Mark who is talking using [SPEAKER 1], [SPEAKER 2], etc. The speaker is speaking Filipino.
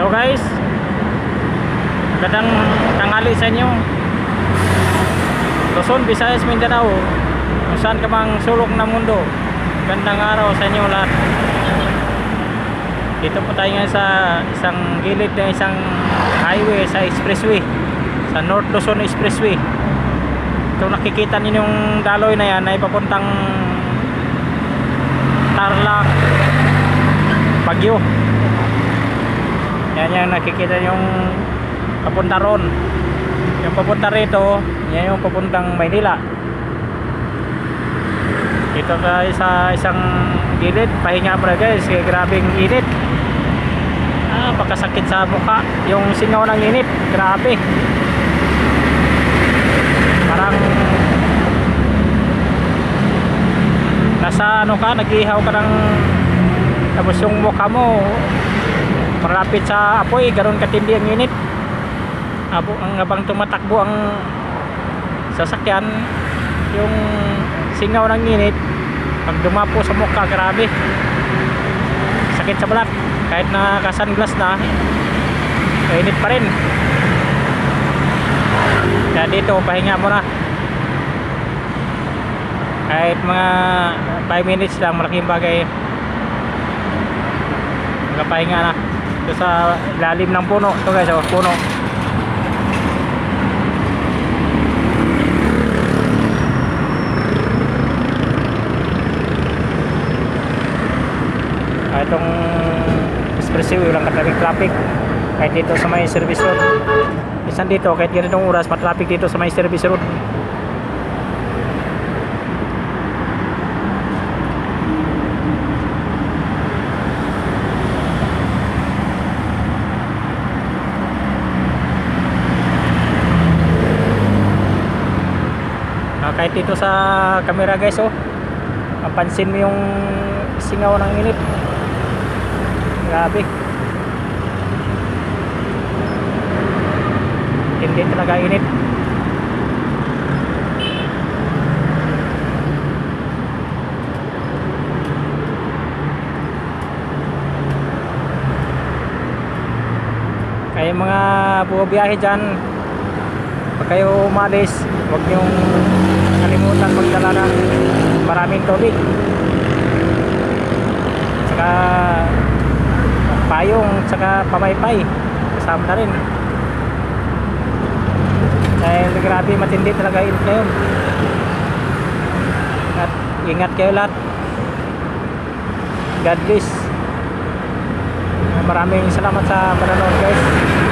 [SPEAKER 1] So guys, magandang tanghali sa inyo. Luzon, Visayas, Mindanao. Kung saan ka mang sulok ng mundo. Magandang araw sa inyo lahat. Dito po tayo ngayon sa isang gilid ng isang highway sa expressway. Sa North Luzon Expressway. Ito nakikita ninyong daloy na yan ay papuntang Tarlac, Bagyo. Yan yung nakikita yung papunta ron. Yung papunta rito, yan yung papuntang Maynila. Dito tayo sa isang gilid, pahinga muna guys, kaya grabing init. Ah, pagkasakit sa mukha, yung singaw ng init, grabe. Parang nasa ano ka, nag-ihaw ka ng tapos yung mukha mo malapit sa apoy, ganoon katindi ang init. Abo, ang habang tumatakbo ang sasakyan, yung singaw ng init, pag dumapo sa mukha, grabe. Sakit sa balat. Kahit naka-sunglass na, init pa rin. Kaya dito, pahinga muna. Kahit mga 5 minutes lang, malaking bagay. Nakapahinga na. Ito sa lalim ng puno. Ito guys, oh, puno. Ah, itong expressway, walang katabing traffic. Kahit dito sa may service road. Isan dito, kahit ganitong oras, matraffic dito sa may service road. Ah, kahit dito sa camera guys oh. Mapansin mo yung singaw ng init. Grabe. Hindi talaga init. Kaya mga bumabiyahe dyan kayo umalis huwag niyong kalimutan magdala ng maraming tubig. Saka payong saka pamaypay. Kasama na rin. Dahil grabe matindi talaga init ngayon. At ingat kayo lahat. God bless. Maraming salamat sa panonood guys